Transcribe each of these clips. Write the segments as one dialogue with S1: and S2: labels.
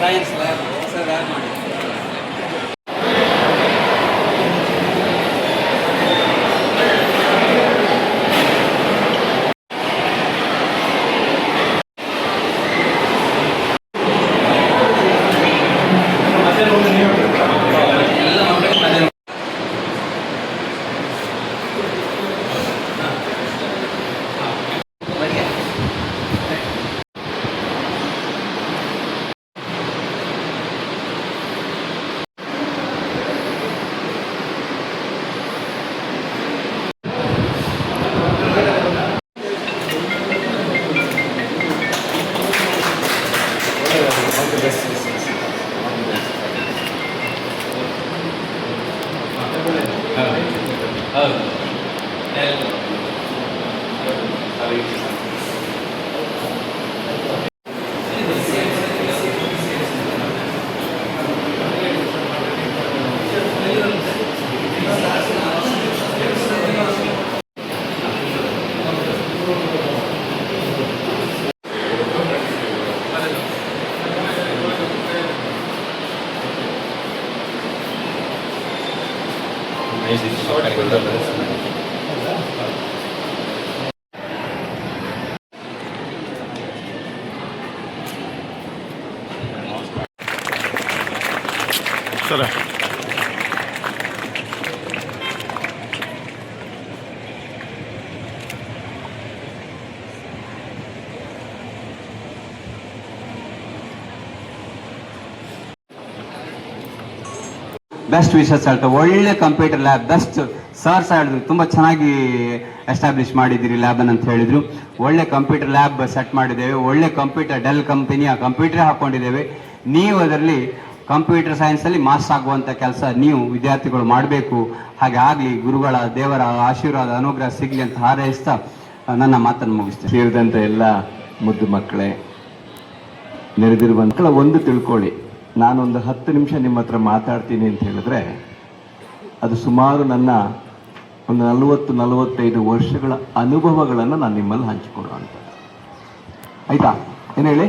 S1: Science lab ಹೊಸ lab ಮಾಡಿ
S2: ಸರ.
S3: Best wishes ಹೇಳ್ತಾ ಒಳ್ಳೆ ಕಂಪ್ಯೂಟರ್ ಲ್ಯಾಬ್ ಬೆಸ್ಟ್ ಸರ್ಸ್ ಹೇಳಿದ್ರು, ತುಂಬ ಚೆನ್ನಾಗಿ ಎಸ್ಟಾಬ್ಲಿಷ್ ಮಾಡಿದ್ದೀರಿ ಲ್ಯಾಬ್ ಅಂತ ಹೇಳಿದ್ರು. ಒಳ್ಳೆ ಕಂಪ್ಯೂಟರ್ ಲ್ಯಾಬ್ ಸೆಟ್ ಮಾಡಿದ್ದೇವೆ. ಒಳ್ಳೆ ಕಂಪ್ಯೂಟರ್ ಡೆಲ್ ಕಂಪನಿಯ ಕಂಪ್ಯೂಟರ್ ಹಾಕೊಂಡಿದ್ದೇವೆ. ನೀವು ಅದರಲ್ಲಿ ಕಂಪ್ಯೂಟರ್ ಸೈನ್ಸಲ್ಲಿ ಮಾಸ್ ಆಗುವಂಥ ಕೆಲಸ ನೀವು ವಿದ್ಯಾರ್ಥಿಗಳು ಮಾಡಬೇಕು. ಹಾಗೆ ಆಗಲಿ, ಗುರುಗಳ ದೇವರ ಆಶೀರ್ವಾದ, ಅನುಗ್ರಹ ಸಿಗಲಿ ಅಂತ ಹಾರೈಸ್ತಾ ನನ್ನ ಮಾತನ್ನು ಮುಗಿಸ್ತೇನೆ.
S4: ಸೇರಿದಂಥ ಎಲ್ಲ ಮುದ್ದು ಮಕ್ಕಳೇ ನೆರೆದಿರುವ ಒಂದು ತಿಳ್ಕೊಳ್ಳಿ. ನಾನೊಂದು ಹತ್ತು ನಿಮಿಷ ನಿಮ್ಮ ಹತ್ರ ಮಾತಾಡ್ತೀನಿ ಅಂತ ಹೇಳಿದ್ರೆ, ಅದು ಸುಮಾರು ನನ್ನ ಒಂದು ನಲವತ್ತು, ನಲವತ್ತೈದು ವರ್ಷಗಳ ಅನುಭವಗಳನ್ನು ನಾನು ನಿಮ್ಮಲ್ಲಿ ಹಂಚಿಕೊಡುವಂಥ ಆಯ್ತಾ? ಏನು ಹೇಳಿ?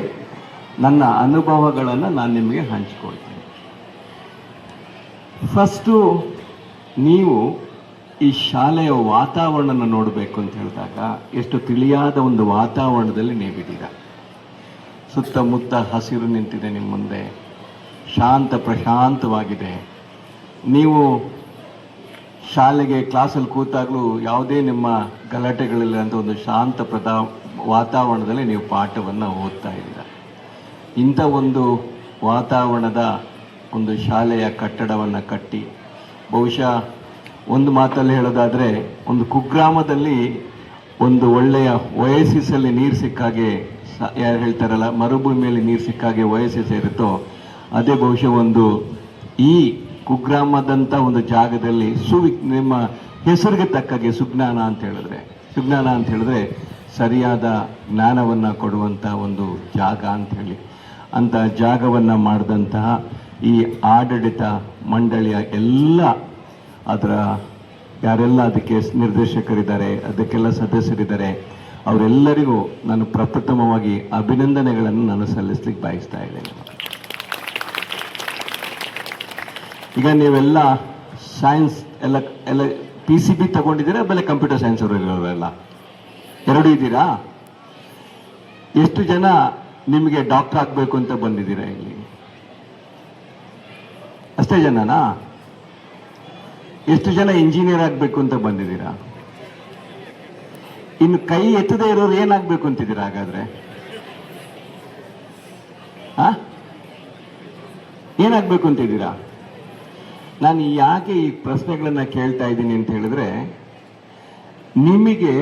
S4: ನನ್ನ ಅನುಭವಗಳನ್ನು ನಾನು ನಿಮಗೆ ಹಂಚಿಕೊಡ್ತೀನಿ ಫಸ್ಟು ನೀವು ಈ ಶಾಲೆಯ ವಾತಾವರಣನ ನೋಡಬೇಕು ಅಂತ ಹೇಳಿದಾಗ ಎಷ್ಟು ತಿಳಿಯಾದ ಒಂದು ವಾತಾವರಣದಲ್ಲಿ ನೀವಿದ್ದೀರ. ಸುತ್ತಮುತ್ತ ಹಸಿರು ನಿಂತಿದೆ ನಿಮ್ಮ ಮುಂದೆ, ಶಾಂತ ಪ್ರಶಾಂತವಾಗಿದೆ. ನೀವು ಶಾಲೆಗೆ ಕ್ಲಾಸಲ್ಲಿ ಕೂತಾಗಲೂ ಯಾವುದೇ ನಿಮ್ಮ ಗಲಾಟೆಗಳಿಲ್ಲ ಅಂತ ಒಂದು ಶಾಂತ ಪ್ರದಾ, ವಾತಾವರಣದಲ್ಲಿ ನೀವು ಪಾಠವನ್ನು ಓದ್ತಾ ಇದ್ದೀರ. ಇಂಥ ಒಂದು ವಾತಾವರಣದ ಒಂದು ಶಾಲೆಯ ಕಟ್ಟಡವನ್ನು ಕಟ್ಟಿ. ಬಹುಶಃ ಒಂದು ಮಾತಲ್ಲಿ ಹೇಳೋದಾದರೆ, ಒಂದು ಕುಗ್ರಾಮದಲ್ಲಿ ಒಂದು ಒಳ್ಳೆಯ ವಯಸ್ಸಿಸಲ್ಲಿ ನೀರು ಸಿಕ್ಕಾಗೆ ಯಾರು ಹೇಳ್ತಾರಲ್ಲ, ಮರುಭೂಮಿಯಲ್ಲಿ ನೀರು ಸಿಕ್ಕಾಗೆ ವಯಸ್ಸು ಸೇರುತ್ತೋ ಅದೇ ಬಹುಶಃ ಒಂದು ಈ ಕುಗ್ರಾಮದಂಥ ಒಂದು ಜಾಗದಲ್ಲಿ ಸುವಿ, ನಿಮ್ಮ ಹೆಸರಿಗೆ ತಕ್ಕಾಗೆ ಸುಜ್ಞಾನ ಅಂತ ಹೇಳಿದ್ರೆ, ಸುಜ್ಞಾನ ಅಂತ ಹೇಳಿದ್ರೆ ಸರಿಯಾದ ಜ್ಞಾನವನ್ನು ಕೊಡುವಂಥ ಒಂದು ಜಾಗ ಅಂತ ಹೇಳಿ. ಅಂತ ಜಾಗವನ್ನು ಮಾಡಿದಂತಹ ಈ ಆಡಳಿತ ಮಂಡಳಿಯ ಎಲ್ಲ ಅದರ ಯಾರೆಲ್ಲ ಅದಕ್ಕೆ ನಿರ್ದೇಶಕರಿದ್ದಾರೆ, ಅದಕ್ಕೆಲ್ಲ ಸದಸ್ಯರಿದ್ದಾರೆ, ಅವರೆಲ್ಲರಿಗೂ ನಾನು ಪ್ರಪ್ರಥಮವಾಗಿ ಅಭಿನಂದನೆಗಳನ್ನು ನಾನು ಸಲ್ಲಿಸ್ಲಿಕ್ಕೆ ಬಯಸ್ತಾ ಇದ್ದೇನೆ. ಈಗ ನೀವೆಲ್ಲ ಸೈನ್ಸ್ ಎಲ್ಲ ಎಲ್ಲ ಪಿ ಸಿ ಬಿ ತಗೊಂಡಿದ್ದೀರಾ ಆಮೇಲೆ ಕಂಪ್ಯೂಟರ್ ಸೈನ್ಸ್ ಅವರು ಇರೋರೆಲ್ಲ? ಎರಡು ಇದ್ದೀರಾ? ಎಷ್ಟು ಜನ ನಿಮಗೆ ಡಾಕ್ಟರ್ ಆಗಬೇಕು ಅಂತ ಬಂದಿದ್ದೀರಾ ಇಲ್ಲಿ? ಅಷ್ಟೇ ಜನನಾ? ಎಷ್ಟು ಜನ ಇಂಜಿನಿಯರ್ ಆಗಬೇಕು ಅಂತ ಬಂದಿದ್ದೀರಾ? ಇನ್ನು ಕೈ ಎತ್ತದೇ ಇರೋರು ಏನಾಗಬೇಕು ಅಂತಿದ್ದೀರಾ ಹಾಗಾದ್ರೆ? ಏನಾಗಬೇಕು ಅಂತಿದ್ದೀರಾ? ನಾನು ಯಾಕೆ ಈ ಪ್ರಶ್ನೆಗಳನ್ನ ಕೇಳ್ತಾ ಇದ್ದೀನಿ ಅಂತ ಹೇಳಿದ್ರೆ, ನಿಮಗೆ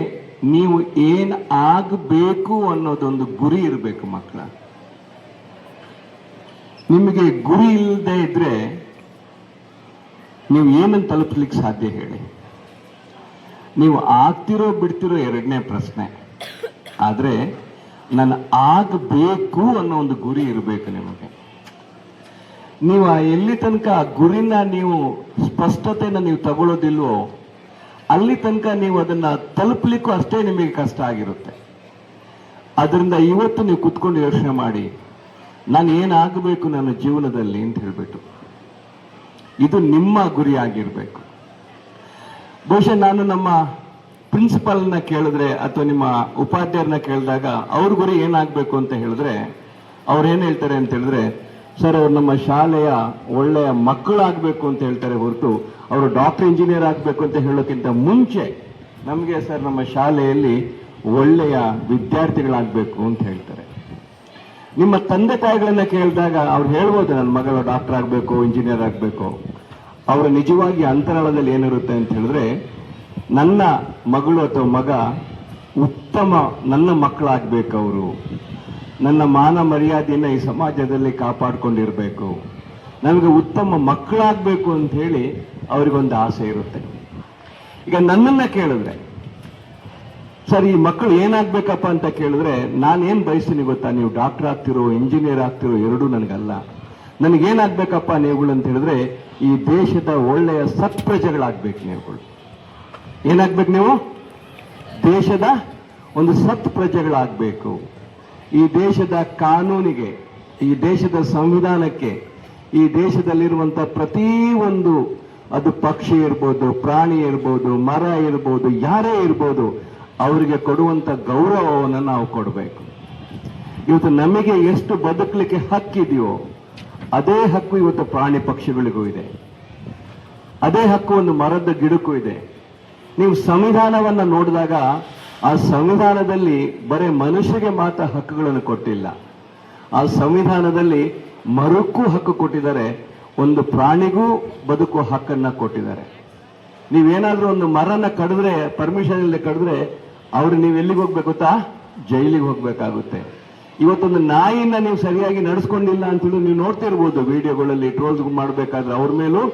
S4: ನೀವು ಏನು ಆಗಬೇಕು ಅನ್ನೋದೊಂದು ಗುರಿ ಇರಬೇಕು ಮಕ್ಕಳ. ನಿಮಗೆ ಗುರಿ ಇಲ್ಲದೆ ಇದ್ರೆ ನೀವು ಏನನ್ನು ತಲುಪಲಿಕ್ಕೆ ಸಾಧ್ಯ ಹೇಳಿ. ನೀವು ಆಗ್ತಿರೋ ಬಿಡ್ತಿರೋ ಎರಡನೇ ಪ್ರಶ್ನೆ. ಆದರೆ ನಾನು ಆಗಬೇಕು ಅನ್ನೋ ಒಂದು ಗುರಿ ಇರಬೇಕು ನಿಮಗೆ. ನೀವು ಆ ಎಲ್ಲಿ ತನಕ ಆ ಗುರಿನ ನೀವು ಸ್ಪಷ್ಟತೆನ ನೀವು ತಗೊಳ್ಳೋದಿಲ್ವೋ ಅಲ್ಲಿ ತನಕ ನೀವು ಅದನ್ನ ತಲುಪಲಿಕ್ಕೂ ಅಷ್ಟೇ ನಿಮಗೆ ಕಷ್ಟ ಆಗಿರುತ್ತೆ. ಅದರಿಂದ ಇವತ್ತು ನೀವು ಕುತ್ಕೊಂಡು ಯೋಚನೆ ಮಾಡಿ ನಾನು ಏನಾಗಬೇಕು ನನ್ನ ಜೀವನದಲ್ಲಿ ಅಂತ ಹೇಳ್ಬಿಟ್ಟು. ಇದು ನಿಮ್ಮ ಗುರಿ ಆಗಿರ್ಬೇಕು ಬಹುಶಃ ನಾನು ನಮ್ಮ ಪ್ರಿನ್ಸಿಪಾಲ್ನ ಕೇಳಿದ್ರೆ ಅಥವಾ ನಿಮ್ಮ ಉಪಾಧ್ಯಾಯರನ್ನ ಕೇಳಿದಾಗ ಅವ್ರ ಗುರಿ ಏನಾಗಬೇಕು ಅಂತ ಹೇಳಿದ್ರೆ, ಅವ್ರು ಏನು ಹೇಳ್ತಾರೆ ಅಂತ ಹೇಳಿದ್ರೆ, ಸರ್, ಅವ್ರು ನಮ್ಮ ಶಾಲೆಯ ಒಳ್ಳೆಯ ಮಕ್ಕಳಾಗಬೇಕು ಅಂತ ಹೇಳ್ತಾರೆ ಹೊರತು, ಅವರು ಡಾಕ್ಟರ್, ಇಂಜಿನಿಯರ್ ಆಗಬೇಕು ಅಂತ ಹೇಳೋಕ್ಕಿಂತ ಮುಂಚೆ ನಮಗೆ ಸರ್ ನಮ್ಮ ಶಾಲೆಯಲ್ಲಿ ಒಳ್ಳೆಯ ವಿದ್ಯಾರ್ಥಿಗಳಾಗಬೇಕು ಅಂತ ಹೇಳ್ತಾರೆ. ನಿಮ್ಮ ತಂದೆ ತಾಯಿಗಳನ್ನ ಕೇಳಿದಾಗ ಅವ್ರು ಹೇಳ್ಬೋದು, ನನ್ನ ಮಗಳು ಡಾಕ್ಟರ್ ಆಗಬೇಕು ಇಂಜಿನಿಯರ್ ಆಗಬೇಕು. ಅವರ ನಿಜವಾಗಿ ಅಂತರಾಳದಲ್ಲಿ ಏನಿರುತ್ತೆ ಅಂತ ಹೇಳಿದ್ರೆ, ನನ್ನ ಮಗಳು ಅಥವಾ ಮಗ ಉತ್ತಮ ನನ್ನ ಮಕ್ಕಳಾಗಬೇಕು ಅವರು. ನನ್ನ ಮಾನ ಮರ್ಯಾದೆಯನ್ನು ಈ ಸಮಾಜದಲ್ಲಿ ಕಾಪಾಡ್ಕೊಂಡಿರಬೇಕು. ನನಗೆ ಉತ್ತಮ ಮಕ್ಕಳಾಗಬೇಕು ಅಂತ ಹೇಳಿ ಅವರಿಗೊಂದು ಆಸೆ ಇರುತ್ತೆ. ಈಗ ನನ್ನನ್ನ ಕೇಳಿದ್ರೆ ಸರ್ ಈ ಮಕ್ಕಳು ಏನಾಗ್ಬೇಕಪ್ಪ ಅಂತ ಕೇಳಿದ್ರೆ, ನಾನೇನ್ ಬಯಸ್ತೀನಿ ಗೊತ್ತಾ? ನೀವು ಡಾಕ್ಟರ್ ಆಗ್ತಿರೋ, ಇಂಜಿನಿಯರ್ ಆಗ್ತಿರೋ ಎರಡೂ ನನಗಲ್ಲ. ನನಗೇನಾಗ್ಬೇಕಪ್ಪ ನೀವುಗಳು ಅಂತ ಹೇಳಿದ್ರೆ, ಈ ದೇಶದ ಒಳ್ಳೆಯ ಸತ್ಪ್ರಜೆಗಳಾಗ್ಬೇಕು ನೀವುಗಳು. ಏನಾಗ್ಬೇಕು ನೀವು? ದೇಶದ ಒಂದು ಸತ್ ಪ್ರಜೆಗಳಾಗಬೇಕು ಈ ದೇಶದ ಕಾನೂನಿಗೆ, ಈ ದೇಶದ ಸಂವಿಧಾನಕ್ಕೆ, ಈ ದೇಶದಲ್ಲಿರುವಂಥ ಪ್ರತಿ ಒಂದು ಅದು ಪಕ್ಷಿ ಇರ್ಬೋದು, ಪ್ರಾಣಿ ಇರ್ಬೋದು, ಮರ ಇರ್ಬೋದು, ಯಾರೇ ಇರ್ಬೋದು ಅವರಿಗೆ ಕೊಡುವಂತ ಗೌರವವನ್ನು ನಾವು ಕೊಡಬೇಕು. ಇವತ್ತು ನಮಗೆ ಎಷ್ಟು ಬದುಕಲಿಕ್ಕೆ ಹಕ್ಕಿದೆಯೋ ಅದೇ ಹಕ್ಕು ಇವತ್ತು ಪ್ರಾಣಿ ಪಕ್ಷಿಗಳಿಗೂ ಇದೆ. ಅದೇ ಹಕ್ಕು ಒಂದು ಮರದ ಗಿಡಕ್ಕೂ ಇದೆ. ನೀವು ಸಂವಿಧಾನವನ್ನ ನೋಡಿದಾಗ ಆ ಸಂವಿಧಾನದಲ್ಲಿ ಬರೀ ಮನುಷ್ಯಗೆ ಮಾತ್ರ ಹಕ್ಕುಗಳನ್ನು ಕೊಟ್ಟಿಲ್ಲ. ಆ ಸಂವಿಧಾನದಲ್ಲಿ ಮರಕ್ಕೂ ಹಕ್ಕು ಕೊಟ್ಟಿದ್ದಾರೆ, ಒಂದು ಪ್ರಾಣಿಗೂ ಬದುಕುವ ಹಕ್ಕನ್ನ ಕೊಟ್ಟಿದ್ದಾರೆ. ನೀವೇನಾದರೂ ಒಂದು ಮರನ ಕಡಿದ್ರೆ ಪರ್ಮಿಷನ್ ಇಲ್ಲದೆ ಕಡಿದ್ರೆ ಅವ್ರು ನೀವು ಎಲ್ಲಿಗೆ ಹೋಗ್ಬೇಕು ಗೊತ್ತಾ? ಜೈಲಿಗೆ ಹೋಗ್ಬೇಕಾಗುತ್ತೆ. ಇವತ್ತೊಂದು ನಾಯಿನ ನೀವು ಸರಿಯಾಗಿ ನಡೆಸ್ಕೊಂಡಿಲ್ಲ ಅಂತೇಳಿ ನೀವು ನೋಡ್ತಿರ್ಬೋದು ವಿಡಿಯೋಗಳಲ್ಲಿ, ಟ್ರೋಲ್ಸ್ ಮಾಡಬೇಕಾದ್ರೆ ಅವ್ರ ಮೇಲೂ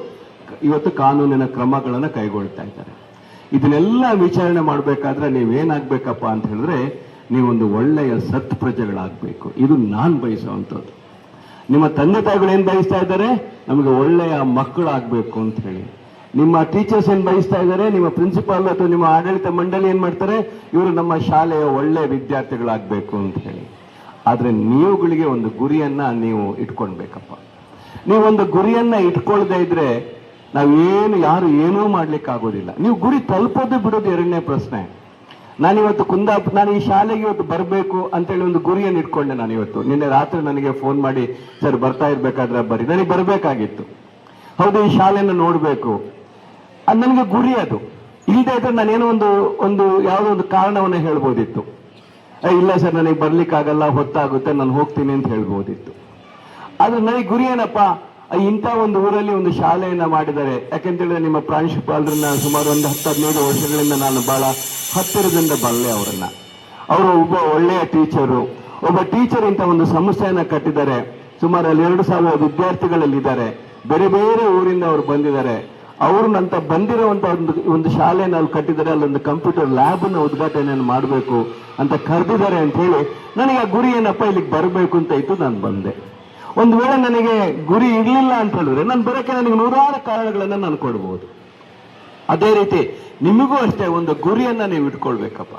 S4: ಇವತ್ತು ಕಾನೂನಿನ ಕ್ರಮಗಳನ್ನು ಕೈಗೊಳ್ತಾ ಇದ್ದಾರೆ. ಇದನ್ನೆಲ್ಲ ವಿಚಾರಣೆ ಮಾಡಬೇಕಾದ್ರೆ ನೀವೇನಾಗಬೇಕಪ್ಪ ಅಂತ ಹೇಳಿದ್ರೆ ನೀವೊಂದು ಒಳ್ಳೆಯ ಸತ್ ಪ್ರಜೆಗಳಾಗಬೇಕು. ಇದು ನಾನು ಬಯಸುವಂಥದ್ದು. ನಿಮ್ಮ ತಂದೆ ತಾಯಿಗಳು ಏನು ಬಯಸ್ತಾ ಇದ್ದಾರೆ? ನಮಗೆ ಒಳ್ಳೆಯ ಮಕ್ಕಳಾಗಬೇಕು ಅಂತ ಹೇಳಿ. ನಿಮ್ಮ ಟೀಚರ್ಸ್ ಏನ್ ಬಯಸ್ತಾ ಇದ್ದಾರೆ ನಿಮ್ಮ ಪ್ರಿನ್ಸಿಪಾಲ್ ಅಥವಾ ನಿಮ್ಮ ಆಡಳಿತ ಮಂಡಳಿ ಏನ್ ಮಾಡ್ತಾರೆ? ಇವರು ನಮ್ಮ ಶಾಲೆಯ ಒಳ್ಳೆ ವಿದ್ಯಾರ್ಥಿಗಳಾಗಬೇಕು ಅಂತ ಹೇಳಿ. ಆದ್ರೆ ನೀವುಗಳಿಗೆ ಒಂದು ಗುರಿಯನ್ನ ನೀವು ಇಟ್ಕೊಳ್ಬೇಕಪ್ಪ. ನೀವೊಂದು ಗುರಿಯನ್ನ ಇಟ್ಕೊಳ್ದೇ ಇದ್ರೆ ನಾವೇನು ಯಾರು ಏನೂ ಮಾಡ್ಲಿಕ್ಕೆ ಆಗೋದಿಲ್ಲ. ನೀವು ಗುರಿ ತಲುಪೋದು ಬಿಡೋದು ಎರಡನೇ ಪ್ರಶ್ನೆ. ನಾನಿವತ್ತು ಕುಂದ, ನಾನು ಈ ಶಾಲೆಗೆ ಇವತ್ತು ಬರಬೇಕು ಅಂತೇಳಿ ಒಂದು ಗುರಿಯನ್ನು ಇಟ್ಕೊಂಡೆ ನಾನು ಇವತ್ತು ನಿನ್ನೆ ರಾತ್ರಿ ನನಗೆ ಫೋನ್ ಮಾಡಿ, ಸರ್ ಬರ್ತಾ ಇರ್ಬೇಕಾದ್ರೆ ಬರಿ ನನಗೆ ಬರಬೇಕಾಗಿತ್ತು. ಹೌದು, ಈ ಶಾಲೆಯನ್ನು ನೋಡಬೇಕು. ನನಗೆ ಗುರಿ ಅದು. ಇಲ್ಲದೆ ಇದ್ರೆ ನಾನೇನೋ ಒಂದು ಒಂದು ಯಾವುದೋ ಒಂದು ಕಾರಣವನ್ನು ಹೇಳ್ಬೋದಿತ್ತು. ಇಲ್ಲ ಸರ್, ನನಗೆ ಬರ್ಲಿಕ್ಕಾಗಲ್ಲ, ಹೊತ್ತಾಗುತ್ತೆ, ನಾನು ಹೋಗ್ತೀನಿ ಅಂತ ಹೇಳ್ಬೋದಿತ್ತು. ಆದ್ರೆ ನನಗೆ ಗುರಿ ಏನಪ್ಪ? ಇಂಥ ಒಂದು ಊರಲ್ಲಿ ಒಂದು ಶಾಲೆಯನ್ನ ಮಾಡಿದ್ದಾರೆ. ಯಾಕೆಂತೇಳಿದ್ರೆ ನಿಮ್ಮ ಪ್ರಾಂಶುಪಾಲರನ್ನ ಸುಮಾರು ಒಂದು ಹತ್ತು ಹದಿನೈದು ವರ್ಷಗಳಿಂದ ನಾನು ಬಹಳ ಹತ್ತಿರದಿಂದ ಬರಲೆ ಅವರನ್ನ. ಅವರು ಒಬ್ಬ ಒಳ್ಳೆಯ ಟೀಚರು. ಒಬ್ಬ ಟೀಚರ್ ಇಂಥ ಒಂದು ಸಂಸ್ಥೆಯನ್ನ ಕಟ್ಟಿದ್ದಾರೆ. ಸುಮಾರು ಅಲ್ಲಿ ಎರಡು ಸಾವಿರ ವಿದ್ಯಾರ್ಥಿಗಳಲ್ಲಿದ್ದಾರೆ. ಬೇರೆ ಬೇರೆ ಊರಿಂದ ಅವರು ಬಂದಿದ್ದಾರೆ. ಅವರು ನಂತ ಬಂದಿರುವಂತ ಒಂದು ಒಂದು ಶಾಲೆನ ಅಲ್ಲಿ ಕಟ್ಟಿದ್ದಾರೆ ಅಲ್ಲೊಂದು ಕಂಪ್ಯೂಟರ್ ಲ್ಯಾಬ್ನ ಉದ್ಘಾಟನೆಯನ್ನು ಮಾಡಬೇಕು ಅಂತ ಕರೆದಿದ್ದಾರೆ ಅಂತ ಹೇಳಿ ನನಗೆ ಆ ಗುರಿ ಏನಪ್ಪ ಇಲ್ಲಿಗೆ ಬರಬೇಕು ಅಂತ ಇತ್ತು, ನಾನು ಬಂದೆ. ಒಂದು ವೇಳೆ ನನಗೆ ಗುರಿ ಇರಲಿಲ್ಲ ಅಂತ ಹೇಳಿದ್ರೆ ನಾನು ಬರೋಕ್ಕೆ ನನಗೆ ನೂರಾರು ಕಾರಣಗಳನ್ನು ನಾನು ಕೊಡ್ಬೋದು. ಅದೇ ರೀತಿ ನಿಮಗೂ ಅಷ್ಟೇ ಒಂದು ಗುರಿಯನ್ನ ನೀವು ಇಟ್ಕೊಳ್ಬೇಕಪ್ಪ.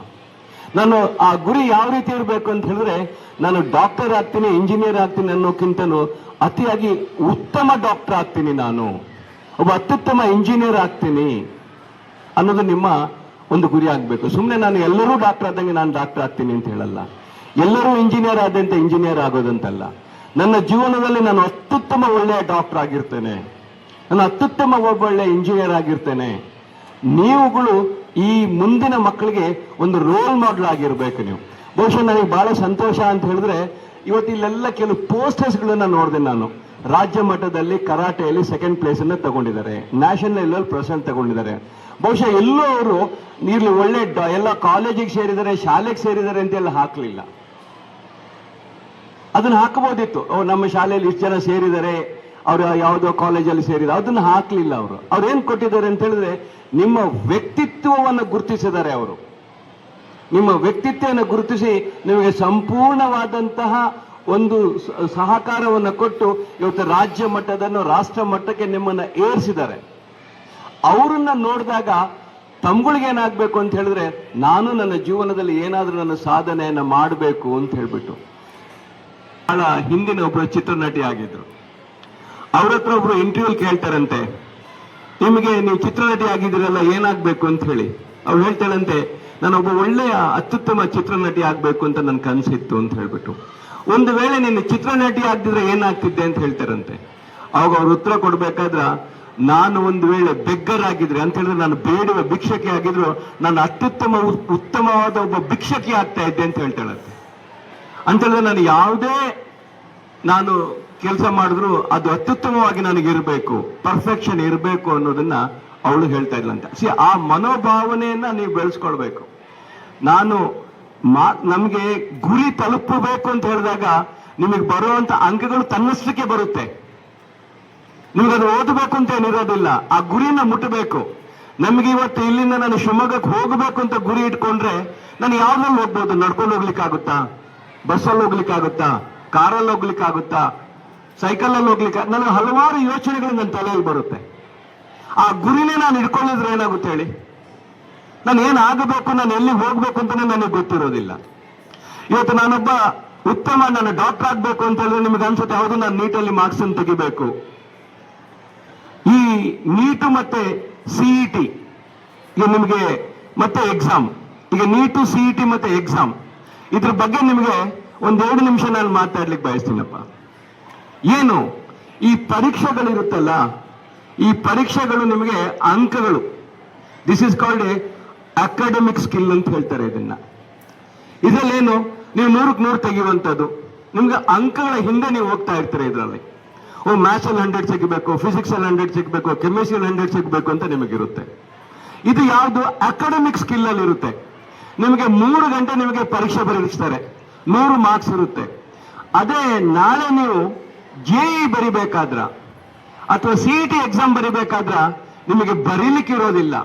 S4: ನಾನು ಆ ಗುರಿ ಯಾವ ರೀತಿ ಇರಬೇಕು ಅಂತ ಹೇಳಿದ್ರೆ ನಾನು ಡಾಕ್ಟರ್ ಆಗ್ತೀನಿ, ಇಂಜಿನಿಯರ್ ಆಗ್ತೀನಿ ಅನ್ನೋಕ್ಕಿಂತನೂ ಅತಿಯಾಗಿ ಉತ್ತಮ ಡಾಕ್ಟರ್ ಆಗ್ತೀನಿ ನಾನು. ಒಬ್ಬ ಅತ್ಯುತ್ತಮ ಇಂಜಿನಿಯರ್ ಆಗ್ತೀನಿ ಅನ್ನೋದು ನಿಮ್ಮ ಒಂದು ಗುರಿ ಆಗಬೇಕು. ಸುಮ್ಮನೆ ನಾನು ಎಲ್ಲರೂ ಡಾಕ್ಟರ್ ಆದಂಗೆ ನಾನು ಡಾಕ್ಟರ್ ಆಗ್ತೀನಿ ಅಂತ ಹೇಳಲ್ಲ. ಎಲ್ಲರೂ ಇಂಜಿನಿಯರ್ ಆದಂತೆ ಇಂಜಿನಿಯರ್ ಆಗೋದಂತಲ್ಲ. ನನ್ನ ಜೀವನದಲ್ಲಿ ನಾನು ಅತ್ಯುತ್ತಮ ಒಳ್ಳೆಯ ಡಾಕ್ಟರ್ ಆಗಿರ್ತೇನೆ. ನಾನು ಅತ್ಯುತ್ತಮ ಒಬ್ಬ ಒಳ್ಳೆಯ ಇಂಜಿನಿಯರ್ ಆಗಿರ್ತೇನೆ. ನೀವುಗಳು ಈ ಮುಂದಿನ ಮಕ್ಕಳಿಗೆ ಒಂದು ರೋಲ್ ಮಾಡೆಲ್ ಆಗಿರ್ಬೇಕು ನೀವು. ಬಹುಶಃ ನನಗೆ ಬಹಳ ಸಂತೋಷ ಅಂತ ಹೇಳಿದ್ರೆ ಇವತ್ತು ಇಲ್ಲೆಲ್ಲ ಕೆಲವು ಪೋಸ್ಟರ್ಸ್ಗಳನ್ನ ನೋಡಿದೆ ನಾನು. ರಾಜ್ಯ ಮಟ್ಟದಲ್ಲಿ ಕರಾಟೆಯಲ್ಲಿ ಸೆಕೆಂಡ್ ಪ್ಲೇಸ್ ಅನ್ನ ತಗೊಂಡಿದ್ದಾರೆ. ನ್ಯಾಷನಲ್ ಲೆವೆಲ್ ಪ್ರೆಸೆಂಟ್ ತಗೊಂಡಿದ್ದಾರೆ. ಬಹುಶಃ ಎಲ್ಲೂ ಅವರು ಇರ್ಲಿ ಒಳ್ಳೆ ಎಲ್ಲ ಕಾಲೇಜಿಗೆ ಸೇರಿದ್ದಾರೆ, ಶಾಲೆಗೆ ಸೇರಿದ್ದಾರೆ ಅಂತ ಎಲ್ಲ ಹಾಕ್ಲಿಲ್ಲ. ಅದನ್ನ ಹಾಕಬಹುದಿತ್ತು ನಮ್ಮ ಶಾಲೆಯಲ್ಲಿ ಇಷ್ಟು ಜನ ಸೇರಿದ್ದಾರೆ, ಅವರು ಯಾವುದೋ ಕಾಲೇಜಲ್ಲಿ ಸೇರಿದ ಅದನ್ನ ಹಾಕ್ಲಿಲ್ಲ ಅವರು. ಅವ್ರು ಏನ್ ಕೊಟ್ಟಿದ್ದಾರೆ ಅಂತ ಹೇಳಿದ್ರೆ, ನಿಮ್ಮ ವ್ಯಕ್ತಿತ್ವವನ್ನು ಗುರುತಿಸಿದ್ದಾರೆ ಅವರು. ನಿಮ್ಮ ವ್ಯಕ್ತಿತ್ವವನ್ನು ಗುರುತಿಸಿ ನಿಮಗೆ ಸಂಪೂರ್ಣವಾದಂತಹ ಒಂದು ಸಹಕಾರವನ್ನು ಕೊಟ್ಟು ಇವತ್ತು ರಾಜ್ಯ ಮಟ್ಟದನ್ನು ರಾಷ್ಟ್ರ ಮಟ್ಟಕ್ಕೆ ನಿಮ್ಮನ್ನ ಏರಿಸಿದ್ದಾರೆ. ಅವರನ್ನ ನೋಡಿದಾಗ ತಮ್ಗಳಿಗೇನಾಗಬೇಕು ಅಂತ ಹೇಳಿದ್ರೆ ನಾನು ನನ್ನ ಜೀವನದಲ್ಲಿ ಏನಾದರೂ ನನ್ನ ಸಾಧನೆಯನ್ನ ಮಾಡಬೇಕು ಅಂತ ಹೇಳಿಬಿಟ್ಟು. ಬಹಳ ಹಿಂದಿನ ಒಬ್ಬರು ಚಿತ್ರನಟಿ ಆಗಿದ್ರು. ಅವ್ರ ಹತ್ರ ಒಬ್ರು ಇಂಟರ್ವ್ಯೂ ಕೇಳ್ತಾರಂತೆ, ನಿಮಗೆ ನೀವು ಚಿತ್ರನಟಿ ಆಗಿದ್ದೀರಲ್ಲ, ಏನಾಗಬೇಕು ಅಂತ ಹೇಳಿ. ಅವ್ರು ಹೇಳ್ತಾಳಂತೆ ನಾನೊಬ್ಬ ಒಳ್ಳೆಯ ಅತ್ಯುತ್ತಮ ಚಿತ್ರನಟಿ ಆಗಬೇಕು ಅಂತ ನನ್ನ ಕನಸಿತ್ತು, ಅಂತ ಹೇಳ್ಬಿಟ್ಟು. ಒಂದು ವೇಳೆ ನೀನು ಚಿತ್ರನಟಿ ಆಗ್ತಿದ್ರೆ ಏನಾಗ್ತಿದ್ದೆ ಅಂತ ಹೇಳ್ತಾರಂತೆ. ಅವಾಗ ಅವ್ರ ಉತ್ತರ ಕೊಡ್ಬೇಕಾದ್ರ ನಾನು ಒಂದು ವೇಳೆ ಬೆಗ್ಗರ್ ಆಗಿದ್ರೆ ಅಂತ ಹೇಳಿದ್ರೆ ನಾನು ಬೇಡುವ ಭಿಕ್ಷಕಿ ಆಗಿದ್ರು ನಾನು ಅತ್ಯುತ್ತಮ ಉತ್ತಮವಾದ ಒಬ್ಬ ಭಿಕ್ಷಕಿ ಆಗ್ತಾ ಇದ್ದೆ ಅಂತ ಹೇಳ್ತಾಳಂತೆ. ಅಂತ ಹೇಳಿದ್ರೆ ನಾನು ಯಾವುದೇ ನಾನು ಕೆಲಸ ಮಾಡಿದ್ರು ಅದು ಅತ್ಯುತ್ತಮವಾಗಿ ನನಗೆ ಇರಬೇಕು ಪರ್ಫೆಕ್ಷನ್ ಇರಬೇಕು ಅನ್ನೋದನ್ನ ಅವಳು ಹೇಳ್ತಾ ಇದ್ಲಂತೆ. ಸಿ, ಆ ಮನೋಭಾವನೆಯನ್ನ ನೀವು ಬೆಳೆಸ್ಕೊಳ್ಬೇಕು. ನಾನು ಮಾ ನಮಗೆ ಗುರಿ ತಲುಪಬೇಕು ಅಂತ ಹೇಳಿದಾಗ ನಿಮಗೆ ಬರುವಂತ ಅಂಕಗಳು ತನ್ನಷ್ಟಕ್ಕೆ ಬರುತ್ತೆ. ನಿಮಗದು ಓದಬೇಕು ಅಂತ ಏನಿರೋದಿಲ್ಲ, ಆ ಗುರಿನ ಮುಟ್ಟಬೇಕು ನಮಗೆ ಇವತ್ತು ಇಲ್ಲಿಂದ ನಾನು ಶಿವಮೊಗ್ಗಕ್ಕೆ ಹೋಗಬೇಕು ಅಂತ ಗುರಿ ಇಟ್ಕೊಂಡ್ರೆ ನಾನು ಯಾವ್ದ್ರಲ್ಲಿ ಹೋಗ್ಬೋದು? ನಡ್ಕೊಂಡು ಹೋಗ್ಲಿಕ್ಕಾಗುತ್ತಾ? ಬಸ್ಸಲ್ಲಿ ಹೋಗ್ಲಿಕ್ಕಾಗುತ್ತಾ? ಕಾರಲ್ಲಿ ಹೋಗ್ಲಿಕ್ಕಾಗುತ್ತಾ? ಸೈಕಲಲ್ಲಿ ಹೋಗ್ಲಿಕ್ಕೆ, ನನಗೆ ಹಲವಾರು ಯೋಚನೆಗಳು ನನ್ನ ತಲೆಯಲ್ಲಿ ಬರುತ್ತೆ. ಆ ಗುರಿನೇ ನಾನು ಇಟ್ಕೊಂಡಿದ್ರೆ ಏನಾಗುತ್ತೆ ಹೇಳಿ? ನಾನು ಏನಾಗಬೇಕು, ನಾನು ಎಲ್ಲಿ ಹೋಗ್ಬೇಕು ಅಂತಾನೆ ನನಗೆ ಗೊತ್ತಿರೋದಿಲ್ಲ. ಇವತ್ತು ನಾನೊಬ್ಬ ಉತ್ತಮ, ನಾನು ಡಾಕ್ಟರ್ ಆಗ್ಬೇಕು ಅಂತ ಹೇಳಿದ್ರೆ ನಿಮಗೆ ಅನ್ಸುತ್ತೆ, ಹೌದು, ನಾನು ನೀಟಲ್ಲಿ ಮಾರ್ಕ್ಸ್ ಅನ್ನು ತೆಗಿಬೇಕು. ಈ ನೀಟು ಮತ್ತೆ ಸಿಇಟಿ ಈಗ ನಿಮಗೆ ಮತ್ತೆ ಎಕ್ಸಾಮ್ ಈಗ ನೀಟು ಸಿಇಟಿ ಮತ್ತೆ ಎಕ್ಸಾಮ್ ಇದ್ರ ಬಗ್ಗೆ ನಿಮಗೆ ಒಂದೆರಡು ನಿಮಿಷ ನಾನು ಮಾತಾಡ್ಲಿಕ್ಕೆ ಬಯಸ್ತೀನಪ್ಪ. ಏನು? ಈ ಪರೀಕ್ಷೆಗಳಿರುತ್ತಲ್ಲ, ಈ ಪರೀಕ್ಷೆಗಳು ನಿಮಗೆ ಅಂಕಗಳು. This is called a academic skill ಅಂತ ಹೇಳ್ತಾರೆ ಇದನ್ನ. ಇದ್ರಲ್ಲೇನು, ನೀವು ನೂರಕ್ಕೆ ನೂರು ತೆಗೆಯುವಂಥದ್ದು. ನಿಮ್ಗೆ ಅಂಕಗಳ ಹಿಂದೆ ನೀವು ಹೋಗ್ತಾ ಇರ್ತೀರ ಇದರಲ್ಲಿ. ಓ ಮ್ಯಾಥ್ಸ್ ಅಲ್ಲಿ ಹಂಡ್ರೆಡ್ ಸಿಗಬೇಕು ಫಿಸಿಕ್ಸ್ ಅಲ್ಲಿ ಹಂಡ್ರೆಡ್ ಸಿಗಬೇಕು ಕೆಮಿಸ್ಟ್ರಿ ಹಂಡ್ರೆಡ್ ಸಿಗಬೇಕು ಅಂತ ನಿಮಗಿರುತ್ತೆ. ಇದು ಯಾವುದು? ಅಕಾಡೆಮಿಕ್ ಸ್ಕಿಲ್ ಅಲ್ಲಿ ಇರುತ್ತೆ. ನಿಮಗೆ ಮೂರು ಗಂಟೆ ನಿಮಗೆ ಪರೀಕ್ಷೆ ಬರೀಸ್ತಾರೆ ನೂರು ಮಾರ್ಕ್ಸ್ ಇರುತ್ತೆ. ಅದೇ ನಾಳೆ ನೀವು ಜೆಇ ಬರಿಬೇಕಾದ್ರ, ಅಥವಾ ಟಿ ಎಕ್ಸಾಮ್ ಬರಿಬೇಕಾದ್ರ, ನಿಮಗೆ ಬರೀಲಿಕ್ಕೆ ಇರೋದಿಲ್ಲ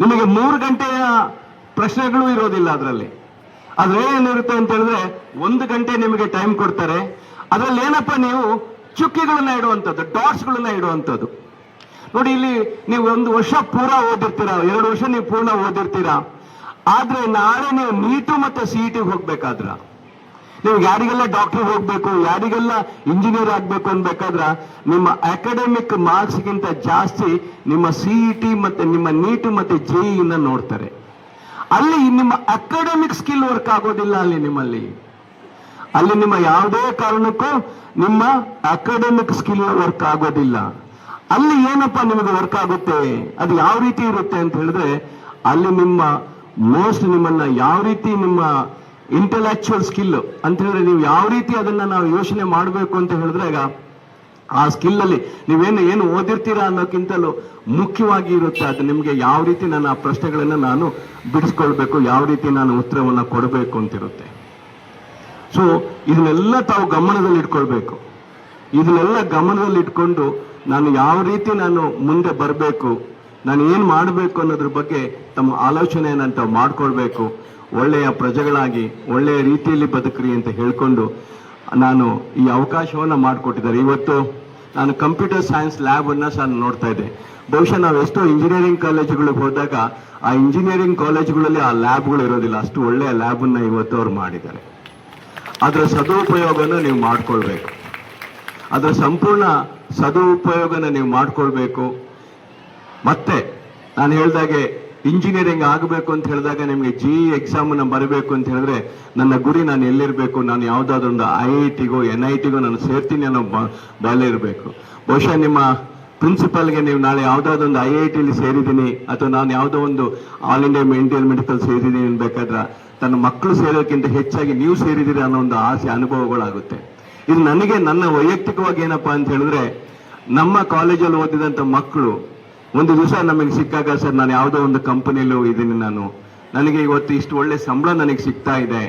S4: ನಿಮಗೆ ಮೂರು ಗಂಟೆಯ ಪ್ರಶ್ನೆಗಳು ಇರೋದಿಲ್ಲ ಅದರಲ್ಲಿ. ಅದ್ರ ಏನಿರುತ್ತೆ ಅಂತ ಹೇಳಿದ್ರೆ, ಒಂದು ಗಂಟೆ ನಿಮಗೆ ಟೈಮ್ ಕೊಡ್ತಾರೆ. ಅದರಲ್ಲಿ ಏನಪ್ಪ ನೀವು? ಚುಕ್ಕಿಗಳನ್ನ ಇಡುವಂಥದ್ದು, ಡಾಟ್ಸ್ಗಳನ್ನ ಇಡುವಂಥದ್ದು. ನೋಡಿ, ಇಲ್ಲಿ ನೀವು ಒಂದು ವರ್ಷ ಪೂರ ಓದಿರ್ತೀರಾ? ಎರಡು ವರ್ಷ ನೀವು ಪೂರ್ಣ ಓದಿರ್ತೀರಾ? ಆದ್ರೆ ನಾಳೆ ನೀವು ನೀಟು ಮತ್ತೆ ಸಿಇಟಿಗೆ ಹೋಗ್ಬೇಕಾದ್ರ. ನೀವು ಯಾರಿಗೆಲ್ಲ ಡಾಕ್ಟರ್ ಹೋಗ್ಬೇಕು, ಯಾರಿಗೆಲ್ಲ ಇಂಜಿನಿಯರ್ ಆಗ್ಬೇಕು ಅನ್ಬೇಕಾದ್ರ ನಿಮ್ಮ ಅಕಾಡೆಮಿಕ್ ಮಾರ್ಕ್ಸ್ಗಿಂತ ಜಾಸ್ತಿ ನಿಮ್ಮ ಸಿಇಟಿ ಮತ್ತೆ ನಿಮ್ಮ ನೀಟ್ ಮತ್ತೆ ಜೆಇನ ನೋಡ್ತಾರೆ. ಅಲ್ಲಿ ನಿಮ್ಮ ಅಕಾಡೆಮಿಕ್ ಸ್ಕಿಲ್ ವರ್ಕ್ ಆಗೋದಿಲ್ಲ ಅಲ್ಲಿ ನಿಮ್ಮಲ್ಲಿ. ಅಲ್ಲಿ ನಿಮ್ಮ ಯಾವುದೇ ಕಾರಣಕ್ಕೂ ನಿಮ್ಮ ಅಕಾಡೆಮಿಕ್ ಸ್ಕಿಲ್ ವರ್ಕ್ ಆಗೋದಿಲ್ಲ. ಅಲ್ಲಿ ಏನಪ್ಪ ನಿಮಗೆ ವರ್ಕ್ ಆಗುತ್ತೆ, ಅದು ಯಾವ ರೀತಿ ಇರುತ್ತೆ ಅಂತ ಹೇಳಿದ್ರೆ ಅಲ್ಲಿ ನಿಮ್ಮ ಮೋಸ್ಟ್ ನಿಮ್ಮನ್ನ ಯಾವ ರೀತಿ ನಿಮ್ಮ ಇಂಟೆಲೆಕ್ಚುವಲ್ ಸ್ಕಿಲ್ ಅಂತ ಹೇಳಿದ್ರೆ ನೀವು ಯಾವ ರೀತಿ ಅದನ್ನ ನಾವು ಯೋಚನೆ ಮಾಡಬೇಕು ಅಂತ ಹೇಳಿದ್ರೆ ಈಗ ಆ ಸ್ಕಿಲ್ ಅಲ್ಲಿ ನೀವೇನು ಏನು ಓದಿರ್ತೀರಾ ಅನ್ನೋಕ್ಕಿಂತಲೂ ಮುಖ್ಯವಾಗಿ ಇರುತ್ತೆ. ಅದು ನಿಮಗೆ ಯಾವ ರೀತಿ ನಾನು ಆ ಪ್ರಶ್ನೆಗಳನ್ನ ನಾನು ಬಿಡಿಸ್ಕೊಳ್ಬೇಕು, ಯಾವ ರೀತಿ ನಾನು ಉತ್ತರವನ್ನ ಕೊಡಬೇಕು ಅಂತಿರುತ್ತೆ. ಸೊ ಇದನ್ನೆಲ್ಲ ತಾವು ಗಮನದಲ್ಲಿ ಇಟ್ಕೊಳ್ಬೇಕು. ಇದನ್ನೆಲ್ಲ ಗಮನದಲ್ಲಿ ಇಟ್ಕೊಂಡು ನಾನು ಯಾವ ರೀತಿ ನಾನು ಮುಂದೆ ಬರಬೇಕು, ನಾನು ಏನು ಮಾಡಬೇಕು ಅನ್ನೋದ್ರ ಬಗ್ಗೆ ತಮ್ಮ ಆಲೋಚನೆಯನ್ನು ತಾವು ಮಾಡ್ಕೊಳ್ಬೇಕು. ಒಳ್ಳೆಯ ಪ್ರಜೆಗಳಾಗಿ, ಒಳ್ಳೆಯ ರೀತಿಯಲ್ಲಿ ಬದುಕ್ರಿ ಅಂತ ಹೇಳಿಕೊಂಡು ನಾನು ಈ ಅವಕಾಶವನ್ನು ಮಾಡಿಕೊಟ್ಟಿದ್ದಾರೆ. ಇವತ್ತು ನಾನು ಕಂಪ್ಯೂಟರ್ ಸೈನ್ಸ್ ಲ್ಯಾಬ್ ಅನ್ನ ಸಹ ನೋಡ್ತಾ ಇದ್ದೆ. ಬಹುಶಃ ನಾವು ಎಷ್ಟೋ ಇಂಜಿನಿಯರಿಂಗ್ ಕಾಲೇಜುಗಳಿಗೆ ಹೋದಾಗ ಆ ಇಂಜಿನಿಯರಿಂಗ್ ಕಾಲೇಜುಗಳಲ್ಲಿ ಆ ಲ್ಯಾಬ್ಗಳು ಇರೋದಿಲ್ಲ. ಅಷ್ಟು ಒಳ್ಳೆಯ ಲ್ಯಾಬ್ ಅನ್ನ ಇವತ್ತು ಅವ್ರು ಮಾಡಿದ್ದಾರೆ. ಅದರ ಸದುಪಯೋಗನ ನೀವು ಮಾಡಿಕೊಳ್ಬೇಕು. ಅದರ ಸಂಪೂರ್ಣ ಸದುಪಯೋಗನ ನೀವು ಮಾಡಿಕೊಳ್ಬೇಕು. ಮತ್ತೆ ನಾನು ಹೇಳ್ದಾಗೆ ಇಂಜಿನಿಯರಿಂಗ್ ಆಗಬೇಕು ಅಂತ ಹೇಳಿದಾಗ ನಿಮಗೆ ಜಿ ಎಕ್ಸಾಮ್ನ ಬರಬೇಕು ಅಂತ ಹೇಳಿದ್ರೆ ನನ್ನ ಗುರಿ ನಾನು ಎಲ್ಲಿರಬೇಕು? ನಾನು ಯಾವುದಾದ್ರೂ ಒಂದು ಐ ಐ ಟಿಗೋ ಎನ್ ಐ ಟಿಗೋ ನಾನು ಸೇರ್ತೀನಿ ಅನ್ನೋ ಬ- ಇರಬೇಕು. ಬಹುಶಃ ನಿಮ್ಮ ಪ್ರಿನ್ಸಿಪಾಲ್ಗೆ ನೀವು ನಾಳೆ ಯಾವ್ದಾದ್ರು ಒಂದು ಐ ಐ ಟಿಲಿ ಸೇರಿದ್ದೀನಿ, ಅಥವಾ ನಾನು ಯಾವುದೋ ಒಂದು ಆಲ್ ಇಂಡಿಯಾ ಇಂಡಿಯನ್ ಮೆಡಿಕಲ್ ಸೇರಿದ್ದೀನಿ ಅನ್ಬೇಕಾದ್ರೆ ತನ್ನ ಮಕ್ಕಳು ಸೇರೋಕ್ಕಿಂತ ಹೆಚ್ಚಾಗಿ ನೀವು ಸೇರಿದ್ದೀರಿ ಅನ್ನೋ ಒಂದು ಆಸೆ, ಅನುಭವಗಳಾಗುತ್ತೆ. ಇದು ನನಗೆ, ನನ್ನ ವೈಯಕ್ತಿಕವಾಗಿ ಏನಪ್ಪಾ ಅಂತ ಹೇಳಿದ್ರೆ, ನಮ್ಮ ಕಾಲೇಜಲ್ಲಿ ಓದಿದಂತ ಮಕ್ಕಳು ಒಂದು ದಿವಸ ನಮಗೆ ಸಿಕ್ಕಾಗ ಸರ್, ನಾನು ಯಾವುದೋ ಒಂದು ಕಂಪನಿಯಲ್ಲೂ ಇದ್ದೀನಿ ನಾನು. ನನಗೆ ಇವತ್ತು ಇಷ್ಟು ಒಳ್ಳೆ ಸಂಬಳ ನನಗೆ ಸಿಗ್ತಾ ಇದೆ.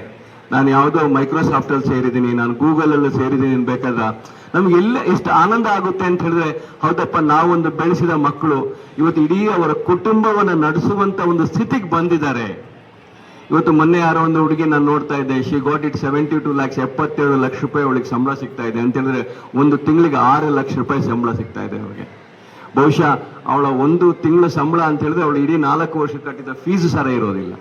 S4: ನಾನು ಯಾವುದೋ ಮೈಕ್ರೋಸಾಫ್ಟ್ ಅಲ್ಲಿ ಸೇರಿದ್ದೀನಿ, ನಾನು ಗೂಗಲ್ ಅಲ್ಲಿ ಸೇರಿದ್ದೀನಿ ಅನ್ಬೇಕಾದ್ರೆ ನಮ್ಗೆ ಎಲ್ಲ ಎಷ್ಟು ಆನಂದ ಆಗುತ್ತೆ ಅಂತ ಹೇಳಿದ್ರೆ, ಹೌದಪ್ಪ, ನಾವೊಂದು ಬೆಳೆಸಿದ ಮಕ್ಕಳು ಇವತ್ತು ಇಡೀ ಅವರ ಕುಟುಂಬವನ್ನು ನಡೆಸುವಂತ ಒಂದು ಸ್ಥಿತಿಗೆ ಬಂದಿದ್ದಾರೆ. ಇವತ್ತು ಮೊನ್ನೆ ಯಾರೋ ಒಂದು ಹುಡುಗಿ ನಾನು ನೋಡ್ತಾ ಇದ್ದೆ she got it seventy two lakhs ಎಪ್ಪತ್ತೇಳು ಲಕ್ಷ ರೂಪಾಯಿ ಅವಳಿಗೆ ಸಂಬಳ ಸಿಗ್ತಾ ಇದೆ. ಅಂತ ಹೇಳಿದ್ರೆ, ಒಂದು ತಿಂಗಳಿಗೆ ಆರು ಲಕ್ಷ ರೂಪಾಯಿ ಸಂಬಳ ಸಿಗ್ತಾ ಇದೆ ಅವಳಿಗೆ. ಬಹುಶಃ ಅವಳ ಒಂದು ತಿಂಗಳ ಸಂಬಳ ಅಂತ ಹೇಳಿದ್ರೆ ಅವಳು ಇಡೀ ನಾಲ್ಕು ವರ್ಷ ಕಟ್ಟಿದ ಫೀಸ್ ಸರ ಇರೋದಿಲ್ಲ.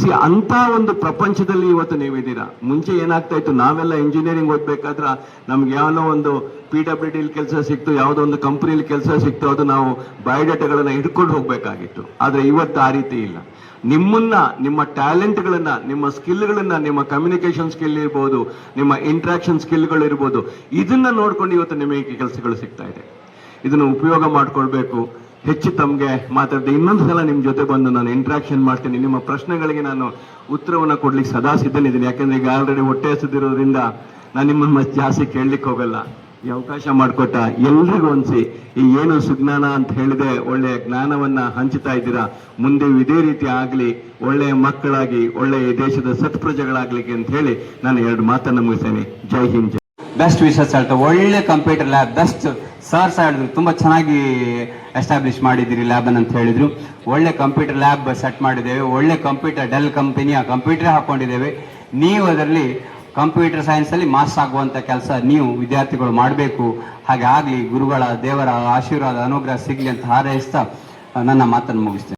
S4: ಸಿ ಅಂತ ಒಂದು ಪ್ರಪಂಚದಲ್ಲಿ ಇವತ್ತು ನೀವಿದ್ದೀರಾ? ಮುಂಚೆ ಏನಾಗ್ತಾ ಇತ್ತು? ನಾವೆಲ್ಲ ಇಂಜಿನಿಯರಿಂಗ್ ಓದ್ಬೇಕಾದ್ರೆ ನಮ್ಗೆ ಯಾವನೋ ಒಂದು ಪಿ ಡಬ್ಲ್ಯೂ ಡಿಲ್ ಕೆಲಸ ಸಿಕ್ತು, ಯಾವುದೋ ಒಂದು ಕಂಪ್ನಿಲಿ ಕೆಲಸ ಸಿಕ್ತು, ಅದು ನಾವು ಬಯೋಡೇಟಾಗಳನ್ನ ಹಿಡ್ಕೊಂಡು ಹೋಗ್ಬೇಕಾಗಿತ್ತು. ಆದ್ರೆ ಇವತ್ತು ಆ ರೀತಿ ಇಲ್ಲ. ನಿಮ್ಮನ್ನ, ನಿಮ್ಮ ಟ್ಯಾಲೆಂಟ್ಗಳನ್ನ ನಿಮ್ಮ ಸ್ಕಿಲ್ಗಳನ್ನ ನಿಮ್ಮ ಕಮ್ಯುನಿಕೇಶನ್ ಸ್ಕಿಲ್ ಇರ್ಬೋದು, ನಿಮ್ಮ ಇಂಟ್ರಾಕ್ಷನ್ ಸ್ಕಿಲ್ಗಳು ಇರ್ಬೋದು ಇದನ್ನ ನೋಡ್ಕೊಂಡು ಇವತ್ತು ನಿಮಗೆ ಕೆಲಸಗಳು ಸಿಗ್ತಾ ಇದೆ. ಇದನ್ನು ಉಪಯೋಗ ಮಾಡ್ಕೊಳ್ಬೇಕು. ಹೆಚ್ಚು ತಮಗೆ ಮಾತಾಡಿದೆ ಇನ್ನೊಂದು ಸಲ ನಿಮ್ಮ ಜೊತೆ ಬಂದು ನಾನು ಇಂಟ್ರಾಕ್ಷನ್ ಮಾಡ್ತೀನಿ. ನಿಮ್ಮ ಪ್ರಶ್ನೆಗಳಿಗೆ ನಾನು ಉತ್ತರವನ್ನು ಕೊಡ್ಲಿಕ್ಕೆ ಸದಾ ಸಿದ್ಧನಿದ್ದೀನಿ ಯಾಕಂದ್ರೆ ಈಗ ಆಲ್ರೆಡಿ ಹೊಟ್ಟೆ ಹಸಿದಿರೋದ್ರಿಂದ ನಾನು ನಿಮ್ಮನ್ನು ಮತ್ತೆ ಜಾಸ್ತಿ ಕೇಳಲಿಕ್ಕೆ ಹೋಗಲ್ಲ. ಈ ಅವಕಾಶ ಮಾಡಿಕೊಟ್ಟ ಎಲ್ರಿಗೂ ಅನ್ಸಿ, ಈ ಏನು ಸುಜ್ಞಾನ ಅಂತ ಹೇಳಿದೆ ಒಳ್ಳೆಯ ಜ್ಞಾನವನ್ನ ಹಂಚುತ್ತಾ ಇದ್ದೀರಾ? ಮುಂದೆ ಇದೇ ರೀತಿ ಆಗಲಿ ಒಳ್ಳೆಯ ಮಕ್ಕಳಾಗಿ ಒಳ್ಳೆಯ ದೇಶದ ಸತ್ಪ್ರಜೆಗಳಾಗ್ಲಿಕ್ಕೆ ಅಂತ ಹೇಳಿ ನಾನು ಎರಡು ಮಾತನ್ನು ಮುಗಿಸ್ತೇನೆ. ಜೈ ಹಿಂದ್, ಜೈ.
S3: ಬೆಸ್ಟ್ ವಿಶಸ್ ಅಲ್ಟ ಒಳ್ಳೆ ಕಂಪ್ಯೂಟರ್ ಲ್ಯಾಬ್ ಬೆಸ್ಟ್ ಸರ್ಸ್ ಹೇಳಿದ್ರು ತುಂಬ ಚೆನ್ನಾಗಿ ಎಸ್ಟಾಬ್ಲಿಷ್ ಮಾಡಿದ್ದೀರಿ ಲ್ಯಾಬ್ ಅಂತ ಹೇಳಿದ್ರು. ಒಳ್ಳೆ ಕಂಪ್ಯೂಟರ್ ಲ್ಯಾಬ್ ಸೆಟ್ ಮಾಡಿದ್ದೇವೆ. ಒಳ್ಳೆ ಕಂಪ್ಯೂಟರ್ ಡೆಲ್ ಕಂಪನಿಯ ಕಂಪ್ಯೂಟರ್ ಹಾಕೊಂಡಿದ್ದೇವೆ. ನೀವು ಅದರಲ್ಲಿ ಕಂಪ್ಯೂಟರ್ ಸೈನ್ಸಲ್ಲಿ ಮಾಸ್ ಆಗುವಂಥ ಕೆಲಸ ನೀವು ವಿದ್ಯಾರ್ಥಿಗಳು ಮಾಡಬೇಕು. ಹಾಗೆ ಆಗಲಿ, ಗುರುಗಳ, ದೇವರ ಆಶೀರ್ವಾದ, ಅನುಗ್ರಹ ಸಿಗಲಿ ಅಂತ ಹಾರೈಸ್ತಾ ನನ್ನ ಮಾತನ್ನು ಮುಗಿಸ್ತೇನೆ.